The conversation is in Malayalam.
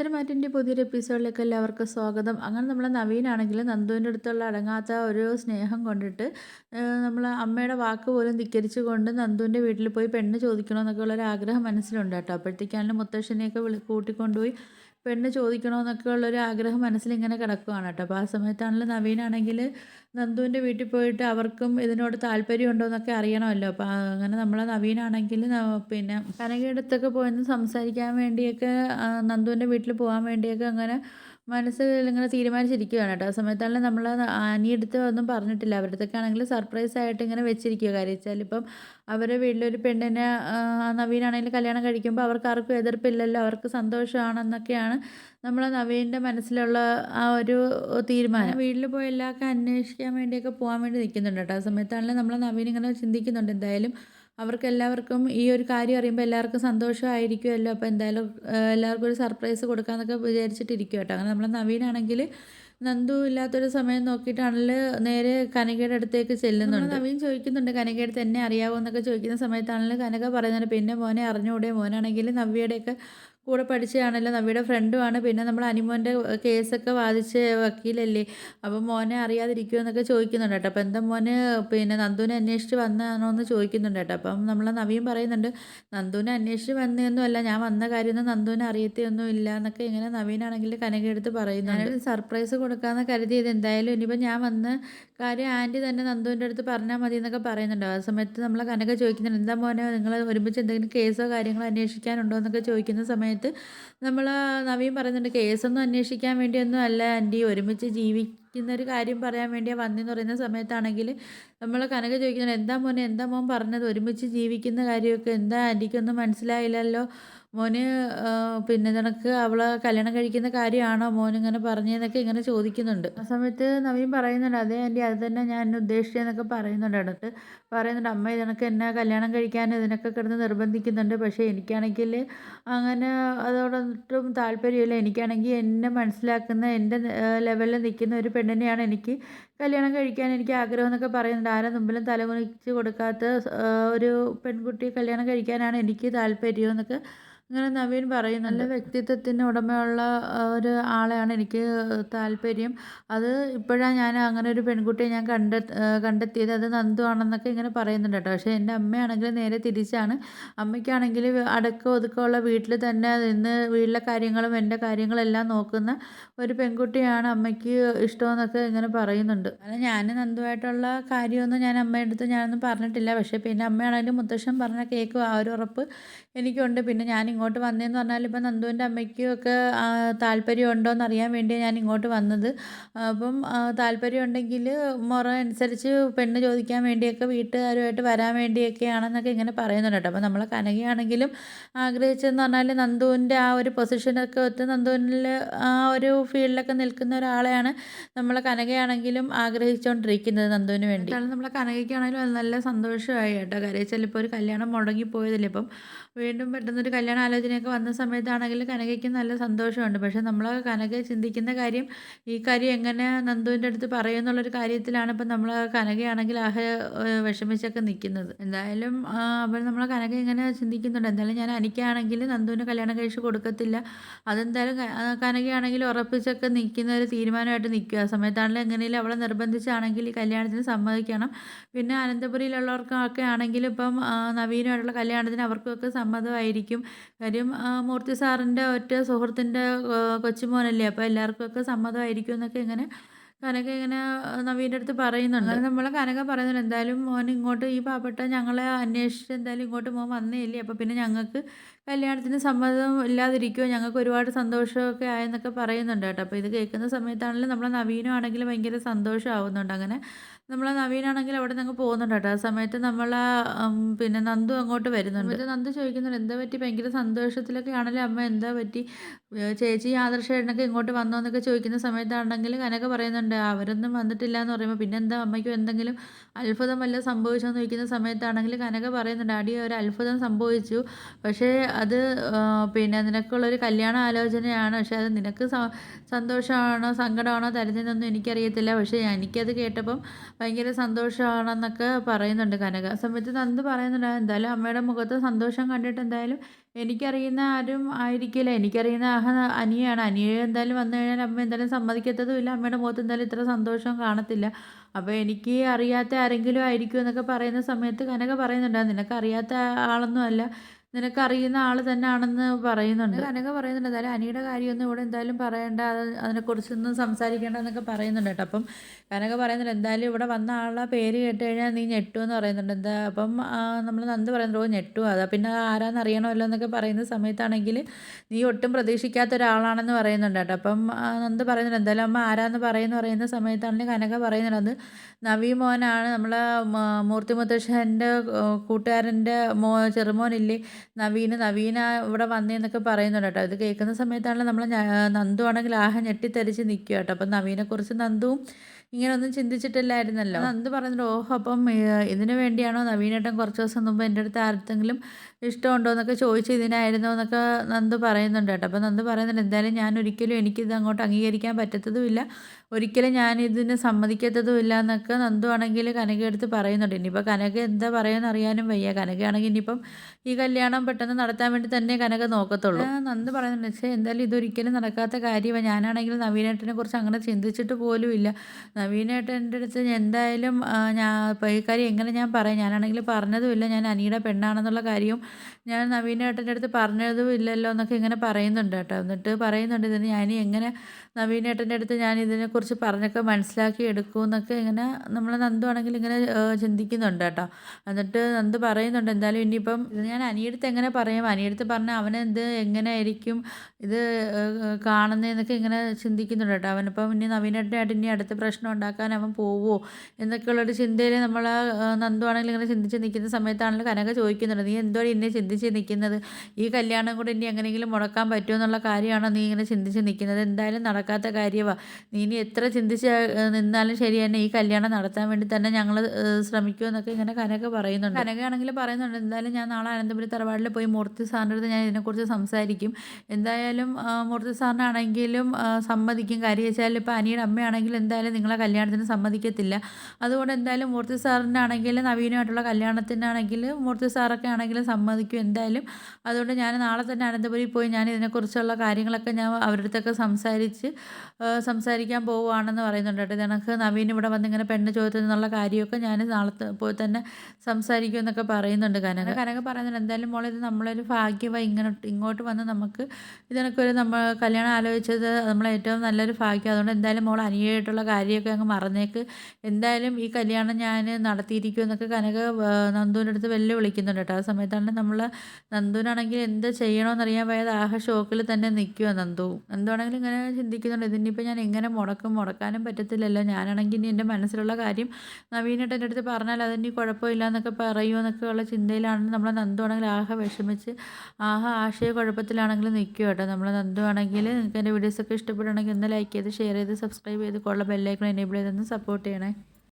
പത്തനംമാറ്റിന്റെ പുതിയൊരു എപ്പിസോഡിലേക്ക് എല്ലാവർക്കും സ്വാഗതം. അങ്ങനെ നമ്മൾ നവീനാണെങ്കിൽ നന്ദുവിന്റെ അടുത്തുള്ള അടങ്ങാത്ത ഒരു സ്നേഹം കൊണ്ടിട്ട് നമ്മൾ അമ്മയുടെ വാക്ക് പോലും ധിക്കരിച്ചു കൊണ്ട് നന്ദുവിന്റെ വീട്ടിൽ പോയി പെണ്ണ് ചോദിക്കണമെന്നൊക്കെ ഉള്ളൊരു ആഗ്രഹം മനസ്സിലുണ്ട് കേട്ടോ. അപ്പോഴത്തേക്കാണെങ്കിലും മുത്തശ്ശനെയൊക്കെ വിളി കൂട്ടിക്കൊണ്ടുപോയി പെണ്ണ് ചോദിക്കണമെന്നൊക്കെ ഉള്ളൊരു ആഗ്രഹം മനസ്സിലിങ്ങനെ കിടക്കുകയാണ് കേട്ടോ. അപ്പോൾ ആ സമയത്താണെങ്കിൽ നവീനാണെങ്കിൽ നന്ദുവിന്റെ വീട്ടിൽ പോയിട്ട് അവർക്കും ഇതിനോട് താല്പര്യമുണ്ടോ എന്നൊക്കെ അറിയണമല്ലോ. അപ്പോൾ അങ്ങനെ നമ്മളെ നവീനാണെങ്കിൽ പിന്നെ കനകയുടെ അടുത്തൊക്കെ പോയെന്ന് സംസാരിക്കാൻ വേണ്ടിയൊക്കെ നന്ദുവിന്റെ വീട്ടിൽ പോകാൻ വേണ്ടിയൊക്കെ അങ്ങനെ മനസ്സിൽ ഇങ്ങനെ തീരുമാനിച്ചിരിക്കുകയാണ് കേട്ടോ. ആ സമയത്താണെങ്കിൽ നമ്മൾ അനിയടുത്ത് ഒന്നും പറഞ്ഞിട്ടില്ല. അവരുടെ ആണെങ്കിൽ സർപ്രൈസ് ആയിട്ട് ഇങ്ങനെ വെച്ചിരിക്കുക കാര്യം. വെച്ചാൽ ഇപ്പം അവരുടെ വീട്ടിലൊരു പെണ്ണിനെ നവീനാണെങ്കിൽ കല്യാണം കഴിക്കുമ്പോൾ അവർക്ക് ആർക്കും എതിർപ്പില്ലല്ലോ. അവർക്ക് സന്തോഷമാണെന്നൊക്കെയാണ് നമ്മൾ നവീന്റെ മനസ്സിലുള്ള ആ ഒരു തീരുമാനം. വീട്ടിൽ പോയി എല്ലാവർക്കും അന്വേഷിക്കാൻ വേണ്ടിയൊക്കെ പോകാൻ വേണ്ടി നിൽക്കുന്നുണ്ട് കേട്ടോ. ആ സമയത്താണെങ്കിൽ നമ്മൾ നവീൻ ഇങ്ങനെ ചിന്തിക്കുന്നുണ്ട്. എന്തായാലും അവർക്ക് എല്ലാവർക്കും ഈ ഒരു കാര്യം അറിയുമ്പോൾ എല്ലാവർക്കും സന്തോഷമായിരിക്കുമല്ലോ. അപ്പോൾ എന്തായാലും എല്ലാവർക്കും ഒരു സർപ്രൈസ് കൊടുക്കാമെന്നൊക്കെ വിചാരിച്ചിട്ടിരിക്കും കേട്ടോ അങ്ങനെ നമ്മൾ നവീനാണെങ്കിൽ നന്ദു ഇല്ലാത്തൊരു സമയം നോക്കിയിട്ടാണെങ്കിൽ നേരെ കനകയുടെ അടുത്തേക്ക് ചെല്ലുന്നുണ്ട്. നവീൻ ചോദിക്കുന്നുണ്ട് കനകയുടെ തന്നെ അറിയാവോ? എന്നൊക്കെ ചോദിക്കുന്ന സമയത്താണെങ്കിൽ കനക പറയുന്നുണ്ട് പിന്നെ മോനെ അറിഞ്ഞുകൂടെ മോനാണെങ്കിൽ നവ്യയുടെയൊക്കെ കൂടെ പഠിച്ചതാണല്ലോ നവിയുടെ ഫ്രണ്ടുമാണ് പിന്നെ നമ്മൾ അനിമോന്റെ കേസൊക്കെ വാദിച്ച് വക്കീലല്ലേ? അപ്പം മോനെ അറിയാതിരിക്കുമോ എന്നൊക്കെ ചോദിക്കുന്നുണ്ട് കേട്ടോ. അപ്പം എന്താ മോന് പിന്നെ നന്ദുവിനെ അന്വേഷിച്ച് വന്നതാണോ എന്ന് ചോദിക്കുന്നുണ്ട് കേട്ടോ. അപ്പം നമ്മൾ നവിയും പറയുന്നുണ്ട് നന്ദുവിനെ അന്വേഷിച്ച് വന്നതൊന്നുമല്ല ഞാൻ വന്ന കാര്യമൊന്നും നന്ദുവിനെ അറിയത്തൊന്നും ഇല്ല എന്നൊക്കെ ഇങ്ങനെ നവീനാണെങ്കിൽ കനകെടുത്ത് പറയുന്നുണ്ട്. സർപ്രൈസ് കൊടുക്കാമെന്ന് കരുതിയത് എന്തായാലും ഇനിയിപ്പോൾ ഞാൻ വന്ന് കാര്യം ആന്റി തന്നെ നന്ദുവിന്റെ അടുത്ത് പറഞ്ഞാൽ മതി എന്നൊക്കെ പറയുന്നുണ്ട്. ആ സമയത്ത് നമ്മളെ കനക ചോദിക്കുന്നുണ്ട് എന്താ മോനെ നിങ്ങൾ ഒരുമിച്ച് എന്തെങ്കിലും കേസോ കാര്യങ്ങളോ അന്വേഷിക്കാനുണ്ടോ? എന്നൊക്കെ ചോദിക്കുന്ന സമയത്ത് നമ്മൾ നവീൻ പറയുന്നുണ്ട് കേസൊന്നും അന്വേഷിക്കാൻ വേണ്ടിയൊന്നും അല്ല ആന്റി. ഒരുമിച്ച് ജീവിക്കുന്ന ഒരു കാര്യം പറയാൻ വേണ്ടിയാണ് വന്നെന്ന് പറയുന്ന സമയത്താണെങ്കിൽ നമ്മൾ കനക ചോദിക്കുന്നുണ്ട് എന്താ മോനെ എന്താ മോൻ പറഞ്ഞത്? ഒരുമിച്ച് ജീവിക്കുന്ന കാര്യമൊക്കെ എന്താ ആന്റിക്കൊന്നും മനസ്സിലായില്ലല്ലോ? മോന് പിന്നെ നിനക്ക് അവളെ കല്യാണം കഴിക്കുന്ന കാര്യമാണോ? മോൻ ഇങ്ങനെ പറഞ്ഞതെന്നൊക്കെ ഇങ്ങനെ ചോദിക്കുന്നുണ്ട്. ആ സമയത്ത് നവീൻ പറയുന്നുണ്ട് അതേ എന്റെ അത് തന്നെ ഞാൻ ഉദ്ദേശിച്ചതെന്നൊക്കെ പറയുന്നുണ്ട്. അടുത്ത് പറയുന്നുണ്ട് അമ്മ ഇതിനൊക്കെ എന്നെ കല്യാണം കഴിക്കാൻ ഇതിനൊക്കെ കിടന്ന് നിർബന്ധിക്കുന്നുണ്ട്. പക്ഷേ എനിക്കാണെങ്കിൽ അങ്ങനെ അതോടൊട്ടും താല്പര്യമില്ല. എനിക്കാണെങ്കിൽ എന്നെ മനസ്സിലാക്കുന്ന എന്റെ ലെവലിൽ നിൽക്കുന്ന ഒരു പെണ്ണിനെയാണ് എനിക്ക് കല്യാണം കഴിക്കാൻ എനിക്ക് ആഗ്രഹം എന്നൊക്കെ പറയുന്നുണ്ട്. ആരെ മുമ്പിലും തലകുനിച്ച് കൊടുക്കാത്ത ഒരു പെൺകുട്ടിയെ കല്യാണം കഴിക്കാനാണ് എനിക്ക് താല്പര്യം എന്നൊക്കെ അങ്ങനെ നവീൻ പറയും നല്ല വ്യക്തിത്വത്തിന് ഉടമയുള്ള ഒരു ആളെയാണ് എനിക്ക് താല്പര്യം. അത് ഇപ്പോഴാണ് ഞാൻ അങ്ങനെ ഒരു പെൺകുട്ടിയെ ഞാൻ കണ്ട കണ്ടെത്തിയത്. അത് നന്ദു ആണെന്നൊക്കെ ഇങ്ങനെ പറയുന്നുണ്ട് കേട്ടോ. പക്ഷേ എന്റെ അമ്മയാണെങ്കിൽ നേരെ തിരിച്ചാണ്. അമ്മയ്ക്കാണെങ്കിൽ അടക്കം ഒതുക്കമുള്ള വീട്ടിൽ തന്നെ നിന്ന് വീട്ടിലെ കാര്യങ്ങളും എന്റെ കാര്യങ്ങളെല്ലാം നോക്കുന്ന ഒരു പെൺകുട്ടിയാണ് അമ്മയ്ക്ക് ഇഷ്ടമെന്നൊക്കെ ഇങ്ങനെ പറയുന്നുണ്ട്. അല്ല ഞാൻ നന്ദുവായിട്ടുള്ള കാര്യമൊന്നും ഞാൻ അമ്മയുടെ അടുത്ത് ഞാനൊന്നും പറഞ്ഞിട്ടില്ല. പക്ഷേ പിന്നെ അമ്മയാണെങ്കിലും മുത്തശ്ശൻ പറഞ്ഞ കേക്ക് ആ ഒരു ഉറപ്പ് എനിക്കുണ്ട്. പിന്നെ ഞാൻ ഇങ്ങോട്ട് വന്നതെന്ന് പറഞ്ഞാൽ ഇപ്പം നന്ദുവിന്റെ അമ്മയ്ക്കും ഒക്കെ എന്ന് അറിയാൻ വേണ്ടിയാണ് ഞാൻ ഇങ്ങോട്ട് വന്നത്. അപ്പം താല്പര്യം ഉണ്ടെങ്കിൽ മുറ അനുസരിച്ച് പെണ്ണ് ചോദിക്കാൻ വേണ്ടിയൊക്കെ വീട്ടുകാരുമായിട്ട് വരാൻ വേണ്ടിയൊക്കെയാണെന്നൊക്കെ ഇങ്ങനെ പറയുന്നുണ്ട് കേട്ടോ. അപ്പോൾ നമ്മളെ കനകയാണെങ്കിലും ആഗ്രഹിച്ചതെന്ന് പറഞ്ഞാൽ നന്ദുവിന്റെ ആ ഒരു പൊസിഷനൊക്കെ ഒത്ത് നന്ദുവിനിൽ ആ ഒരു ഫീൽഡിലൊക്കെ നിൽക്കുന്ന ഒരാളെയാണ് നമ്മളെ കനകയാണെങ്കിലും ആഗ്രഹിച്ചുകൊണ്ടിരിക്കുന്നത് നന്ദുവിന് വേണ്ടി. നമ്മളെ കനകയ്ക്കാണെങ്കിലും അത് നല്ല സന്തോഷമായി കേട്ടോ. കാര്യം വെച്ചാൽ ഇപ്പോൾ ഒരു കല്യാണം മുടങ്ങി പോയതില്ല. ഇപ്പം വീണ്ടും പെട്ടെന്നൊരു കല്യാണ ആലോചനയൊക്കെ വന്ന സമയത്താണെങ്കിൽ കനകയ്ക്ക് നല്ല സന്തോഷമുണ്ട്. പക്ഷേ നമ്മൾ കനക ചിന്തിക്കുന്ന കാര്യം ഈ കാര്യം എങ്ങനെ നന്ദുവിന്റെ അടുത്ത് പറയുമെന്നുള്ളൊരു കാര്യത്തിലാണ് ഇപ്പം നമ്മൾ കനകയാണെങ്കിൽ ആഹ് വിഷമിച്ചൊക്കെ നിൽക്കുന്നത്. എന്തായാലും അപ്പം നമ്മൾ കനക ഇങ്ങനെ ചിന്തിക്കുന്നുണ്ട്. എന്തായാലും ഞാൻ അനിക്കാണെങ്കിൽ നന്ദുവിന് കല്യാണം കഴിച്ച് കൊടുക്കത്തില്ല. അതെന്തായാലും കനകയാണെങ്കിൽ ഉറപ്പിച്ചൊക്കെ നിൽക്കുന്ന ഒരു തീരുമാനമായിട്ട് നിൽക്കുക. ആ സമയത്താണെങ്കിലും എങ്ങനെയും അവളെ നിർബന്ധിച്ചാണെങ്കിൽ ഈ കല്യാണത്തിന് സമ്മതിക്കണം. പിന്നെ അനന്തപുരിയിലുള്ളവർക്കൊക്കെ ആണെങ്കിൽ ഇപ്പം നവീനമായിട്ടുള്ള കല്യാണത്തിന് അവർക്കൊക്കെ സമ്മതമായിരിക്കും. കാര്യം മൂർത്തി സാറിന്റെ ഒറ്റ സുഹൃത്തിന്റെ കൊച്ചുമോനല്ലേ അപ്പോൾ എല്ലാവർക്കൊക്കെ സമ്മതമായിരിക്കും എന്നൊക്കെ ഇങ്ങനെ കനക ഇങ്ങനെ നവീന്റെ അടുത്ത് പറയുന്നുണ്ട്. നമ്മൾ കനക പറയുന്നുണ്ട് എന്തായാലും മോൻ ഇങ്ങോട്ട് ഈ പാവപ്പെട്ട ഞങ്ങളെ അന്വേഷിച്ച് എന്തായാലും ഇങ്ങോട്ട് മോൻ വന്നേ ഇല്ലേ അപ്പോൾ പിന്നെ ഞങ്ങൾക്ക് കല്യാണത്തിന് സമ്മതം ഇല്ലാതിരിക്കുമോ ഞങ്ങൾക്ക് ഒരുപാട് സന്തോഷമൊക്കെ ആയെന്നൊക്കെ പറയുന്നുണ്ട് കേട്ടോ. അപ്പോൾ ഇത് കേൾക്കുന്ന സമയത്താണെങ്കിലും നമ്മളെ നവീനും ആണെങ്കിലും ഭയങ്കര സന്തോഷമാവുന്നുണ്ട്. അങ്ങനെ നമ്മളെ നവീനാണെങ്കിൽ അവിടെ നിന്ന് പോകുന്നുണ്ട് കേട്ടോ. ആ സമയത്ത് നമ്മളെ പിന്നെ നന്ദു അങ്ങോട്ട് വരുന്നുണ്ട്. എന്നിട്ട് നന്ദു ചോദിക്കുന്നുണ്ട് എന്താ പറ്റി? ഭയങ്കര സന്തോഷത്തിലൊക്കെ ആണല്ലോ അമ്മ? എന്താ പറ്റി? ചേച്ചി ആദർശേട്ടനൊക്കെ ഇങ്ങോട്ട് വന്നോ? എന്നൊക്കെ ചോദിക്കുന്ന സമയത്താണെങ്കിൽ കനക പറയുന്നുണ്ട് അവരൊന്നും വന്നിട്ടില്ല എന്ന് പറയുമ്പോൾ പിന്നെ എന്താ അമ്മയ്ക്കും എന്തെങ്കിലും അത്ഭുതം വല്ല സംഭവിച്ചോ എന്ന് ചോദിക്കുന്ന സമയത്താണെങ്കിൽ കനക പറയുന്നുണ്ട് അടി ഒരു അത്ഭുതം സംഭവിച്ചു. പക്ഷേ അത് പിന്നെ നിനക്കുള്ളൊരു കല്യാണ ആലോചനയാണ് പക്ഷേ അത് നിനക്ക് സന്തോഷമാണോ സങ്കടമാണോ തരുന്നതെന്നൊന്നും എനിക്കറിയത്തില്ല. പക്ഷേ എനിക്കത് കേട്ടപ്പം ഭയങ്കര സന്തോഷമാണെന്നൊക്കെ പറയുന്നുണ്ട് കനക. സമയത്ത് നന്ദ് പറയുന്നുണ്ട് എന്തായാലും അമ്മയുടെ മുഖത്ത് സന്തോഷം കണ്ടിട്ട് എന്തായാലും എനിക്കറിയുന്ന ആരും ആയിരിക്കില്ല. എനിക്കറിയുന്ന ആഹ അനിയാണ്. അനിയ എന്തായാലും വന്നു കഴിഞ്ഞാൽ അമ്മ എന്തായാലും സമ്മതിക്കത്തതുമില്ല അമ്മയുടെ മുഖത്ത് എന്തായാലും ഇത്ര സന്തോഷം കാണത്തില്ല. അപ്പോൾ എനിക്ക് അറിയാത്ത ആരെങ്കിലും ആയിരിക്കും എന്നൊക്കെ പറയുന്ന സമയത്ത് കനക പറയുന്നുണ്ട്. നിനക്ക് അറിയാത്ത ആളൊന്നും അല്ല. നിനക്കറിയുന്ന ആൾ തന്നെ ആണെന്ന് പറയുന്നുണ്ട് കനക പറയുന്നുണ്ട്. എന്തായാലും അനിയുടെ കാര്യമൊന്നും ഇവിടെ എന്തായാലും പറയേണ്ട. അത് അതിനെക്കുറിച്ചൊന്നും സംസാരിക്കേണ്ട എന്നൊക്കെ പറയുന്നുണ്ട് കേട്ടോ. അപ്പം കനക പറയുന്നുണ്ട് എന്തായാലും ഇവിടെ വന്ന ആളുടെ പേര് കേട്ട് കഴിഞ്ഞാൽ നീ ഞെട്ടു എന്ന് പറയുന്നുണ്ട്. എന്താ അപ്പം നമ്മൾ നന്ദ് പറയുന്നുണ്ട് ഓ ഞെട്ടു. അതാ പിന്നെ ആരാന്ന് അറിയണമല്ലോ എന്നൊക്കെ പറയുന്ന സമയത്താണെങ്കിൽ നീ ഒട്ടും പ്രതീക്ഷിക്കാത്ത ഒരാളാണെന്ന് പറയുന്നുണ്ട് കേട്ടോ. അപ്പം നന്ദ് പറയുന്നുണ്ട് എന്തായാലും അമ്മ ആരാന്ന് പറയുന്ന പറയുന്ന സമയത്താണെങ്കിൽ കനക പറയുന്നുണ്ട് അത് നവി മോനാണ് നമ്മളെ മൂർത്തി മുത്തശ്ശന്റെ കൂട്ടുകാരന്റെ മോ ചെറുമോനില്ലേ നവീന് നവീന ഇവിടെ വന്നേന്നൊക്കെ പറയുന്നുണ്ട് കേട്ടോ. ഇത് കേൾക്കുന്ന സമയത്താണല്ലോ നമ്മൾ നന്ദു ആണെങ്കിൽ ആഹ ഞെട്ടിത്തെറിച്ച് നിൽക്കുക കേട്ടോ. അപ്പം നവീനെക്കുറിച്ച് നന്ദുവും ഇങ്ങനെയൊന്നും ചിന്തിച്ചിട്ടില്ലായിരുന്നല്ലോ. നന്ദു പറഞ്ഞിട്ട് ഓഹോ അപ്പം ഇതിനു വേണ്ടിയാണോ നവീനേട്ടൻ കുറച്ച് ദിവസം മുമ്പ് എന്റെ അടുത്ത് ആർക്കെങ്കിലും ഇഷ്ടമുണ്ടോ എന്നൊക്കെ ചോദിച്ച് ഇതിനായിരുന്നോ എന്നൊക്കെ നന്ദു പറയുന്നുണ്ട് കേട്ടോ. അപ്പോൾ നന്ദു പറയുന്നുണ്ട് എന്തായാലും ഞാൻ ഒരിക്കലും എനിക്കിത് അങ്ങോട്ട് അംഗീകരിക്കാൻ പറ്റത്തതുമില്ല. ഒരിക്കലും ഞാൻ ഇതിന് സമ്മതിക്കത്തതുമില്ല എന്നൊക്കെ നന്ദു ആണെങ്കിൽ കനക എടുത്ത് പറയുന്നുണ്ട്. ഇനിയിപ്പോൾ കനക എന്താ പറയുമെന്ന് അറിയാനും വയ്യ. കനകയാണെങ്കിൽ ഇനിയിപ്പം ഈ കല്യാണം പെട്ടെന്ന് നടത്താൻ വേണ്ടി തന്നെ കനക നോക്കത്തുള്ളൂ. നന്ദ് പറയുന്നുണ്ട് പക്ഷേ എന്തായാലും ഇതൊരിക്കലും നടക്കാത്ത കാര്യമാണ് ഞാനാണെങ്കിൽ നവീനേട്ടനെ കുറിച്ച് അങ്ങനെ ചിന്തിച്ചിട്ട് പോലും ഇല്ല നവീനേട്ടന്റെ അടുത്ത് എന്തായാലും ഞാൻ ഈ കാര്യം എങ്ങനെ ഞാൻ പറയും? ഞാനാണെങ്കിൽ പറഞ്ഞതുമില്ല. ഞാൻ അനിയുടെ പെണ്ണാണെന്നുള്ള കാര്യവും ഞാൻ നവീനേട്ടന്റെ അടുത്ത് പറഞ്ഞതും ഇല്ലല്ലോ എന്നൊക്കെ ഇങ്ങനെ പറയുന്നുണ്ട് കേട്ടോ. എന്നിട്ട് പറയുന്നുണ്ട് ഇതിന് ഞാൻ എങ്ങനെ നവീനേട്ടന്റെ അടുത്ത് ഞാൻ ഇതിനെക്കുറിച്ച് പറഞ്ഞൊക്കെ മനസ്സിലാക്കി എടുക്കും എന്നൊക്കെ ഇങ്ങനെ നമ്മൾ നന്ദു ആണെങ്കിൽ ഇങ്ങനെ ചിന്തിക്കുന്നുണ്ട് കേട്ടോ. എന്നിട്ട് നന്ദു പറയുന്നുണ്ട് എന്തായാലും ഇനിയിപ്പം ഇത് ഞാൻ അനിയടുത്ത് എങ്ങനെ പറയും? അനിയടുത്ത് പറഞ്ഞാൽ അവനെന്ത് എങ്ങനെ ആയിരിക്കും ഇത് കാണുന്നതെന്നൊക്കെ ഇങ്ങനെ ചിന്തിക്കുന്നുണ്ട് കേട്ടോ. അവനിപ്പം ഇനി നവീനേട്ടനായിട്ട് ഇനി അടുത്ത പ്രശ്നം ഉണ്ടാക്കാൻ അവൻ പോവുമോ എന്നൊക്കെയുള്ളൊരു ചിന്തയിൽ നമ്മൾ നന്ദുവാണെങ്കിൽ ഇങ്ങനെ ചിന്തിച്ച് നിൽക്കുന്ന സമയത്താണെങ്കിൽ കനക ചോദിക്കുന്നുണ്ട് നീ എന്തോ ഇന്നെ ചിന്തിച്ച് നിൽക്കുന്നത്? ഈ കല്യാണം കൂടെ ഇനി എങ്ങനെയെങ്കിലും മുടക്കാൻ പറ്റുമോ എന്നുള്ള കാര്യമാണോ നീ ഇങ്ങനെ ചിന്തിച്ച് നിൽക്കുന്നത്? എന്തായാലും നടക്കാത്ത കാര്യമാണ് നീ ഇനി എത്ര ചിന്തിച്ച് നിന്നാലും ശരി തന്നെ ഈ കല്യാണം നടത്താൻ വേണ്ടി തന്നെ ഞങ്ങൾ ശ്രമിക്കുമെന്നൊക്കെ ഇങ്ങനെ കനക പറയുന്നുണ്ട്. കനകയാണെങ്കിൽ പറയുന്നുണ്ട്. എന്തായാലും ഞാൻ നാളെ അനന്തപുരി തറവാടിൽ പോയി മൂർത്തി സാറിന്റെ അടുത്ത് ഞാൻ ഇതിനെക്കുറിച്ച് സംസാരിക്കും. എന്തായാലും മൂർത്തി സാറിനാണെങ്കിലും സമ്മതിക്കും. കാര്യം വെച്ചാൽ ഇപ്പോൾ അനിയുടെ അമ്മയാണെങ്കിലും എന്തായാലും നിങ്ങളെ കല്യാണത്തിന് സമ്മതിക്കത്തില്ല. അതുകൊണ്ട് എന്തായാലും മൂർത്തി സാറിനാണെങ്കിലും നവീനമായിട്ടുള്ള കല്യാണത്തിനാണെങ്കിൽ മൂർത്തി സാറൊക്കെ ആണെങ്കിലും സമ്മതിക്കും എന്തായാലും. അതുകൊണ്ട് ഞാൻ നാളെ തന്നെ അനന്തപുരി പോയി ഞാൻ ഇതിനെക്കുറിച്ചുള്ള കാര്യങ്ങളൊക്കെ ഞാൻ അവരുടെ അടുത്തൊക്കെ സംസാരിച്ച് സംസാരിക്കാൻ പോവുകയാണെന്ന് പറയുന്നുണ്ട് കേട്ടോ. എനിക്ക് നവീൻ ഇവിടെ വന്ന് ഇങ്ങനെ പെണ്ണ് ചോദിച്ചതെന്നുള്ള കാര്യമൊക്കെ ഞാൻ നാളെ പോയി തന്നെ സംസാരിക്കും എന്നൊക്കെ പറയുന്നുണ്ട് കനക. കനക പറയുന്നുണ്ട്. എന്തായാലും മോളെ ഇത് നമ്മളൊരു ഭാഗ്യമായി ഇങ്ങനെ ഇങ്ങോട്ട് വന്ന് നമുക്ക് ഇതിനൊക്കെ ഒരു നമ്മൾ കല്യാണം ആലോചിച്ചത് നമ്മളെ ഏറ്റവും നല്ലൊരു ഭാഗ്യം. അതുകൊണ്ട് എന്തായാലും മോൾ അനിയായിട്ടുള്ള കാര്യമൊക്കെ അങ്ങ് മറന്നേക്ക്. എന്തായാലും ഈ കല്യാണം ഞാൻ നടത്തിയിരിക്കും എന്നൊക്കെ കനക നന്ദുവിന്റെ അടുത്ത് വെല്ലു വിളിക്കുന്നുണ്ട് കേട്ടോ. ആ സമയത്താണ് നമ്മൾ നന്ദുവിനാണെങ്കിൽ എന്ത് ചെയ്യണമെന്നറിയാൻ വയ്യാതെ ആഹ ഷോക്കിൽ തന്നെ നിൽക്കുക നന്ദു. നന്ദുവാണെങ്കിൽ ഇങ്ങനെ ചിന്തിക്കുന്നുണ്ട് ഇതിനിപ്പോൾ ഞാൻ എങ്ങനെ മുടക്കും മുടക്കാനും പറ്റത്തില്ലല്ലോ. ഞാനാണെങ്കിൽ ഇനി എന്റെ മനസ്സിലുള്ള കാര്യം നവീനായിട്ട് എന്റെ അടുത്ത് പറഞ്ഞാൽ അതിന് കുഴപ്പമില്ല എന്നൊക്കെ പറയുമോ എന്നൊക്കെ ഉള്ള ചിന്തയിലാണ് നമ്മൾ നന്ദുവാണെങ്കിൽ ആഹ വിഷമിച്ച് ആഹ ആശയ കുഴപ്പത്തിലാണെങ്കിൽ നിൽക്കുക കേട്ടോ. നമ്മളെ നന്ദുവാണെങ്കിൽ നിങ്ങൾക്ക് എന്റെ വീഡിയോസൊക്കെ ഇഷ്ടപ്പെടുകയാണെങ്കിൽ ഒന്ന് ലൈക്ക് ചെയ്ത് ഷെയർ ചെയ്ത് സബ്സ്ക്രൈബ് ചെയ്ത് കൊള്ള ബെല്ലൈക്കൺ എനേബിൾ ചെയ്തൊന്ന് സപ്പോർട്ട് ചെയ്യണേ.